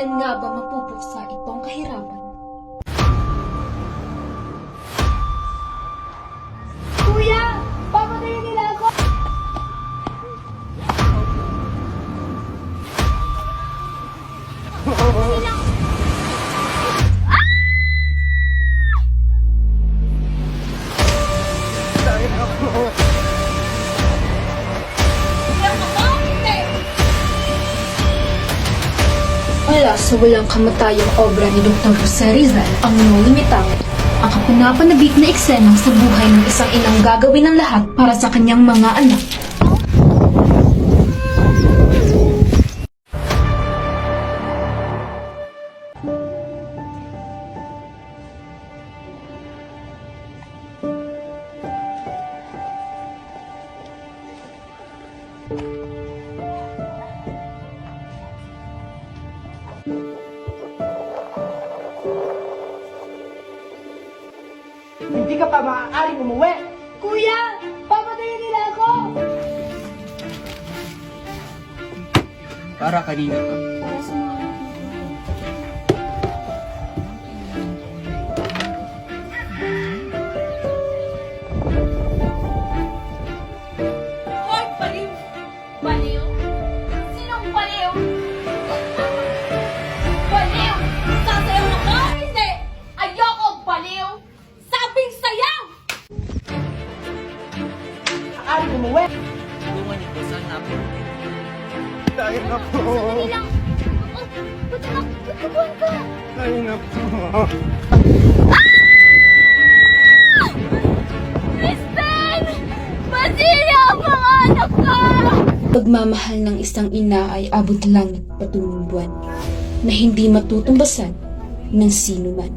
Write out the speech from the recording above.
Kailan nga ba mapupuksa itong Mula sa walang kamatayang obra ni Dr. Jose Rizal, ang nungimitang ang kapanapanabik na eksena sa buhay ng isang inang gagawin ng lahat para sa kanyang mga anak. Hindi ka pa maaaring umuwi! Kuya! Papatayin nila ako! Para kanina ka. Maaaring umuwi! Tulungan niyo po sana po. Tayo na po! Nilang... Oh, ba't na? Tutubuan ka? Tayo na po! Kristen! Basilio! Mga anak ko! Pagmamahal ng isang ina ay abot langit patungong buwan na hindi matutumbasan ng sino man.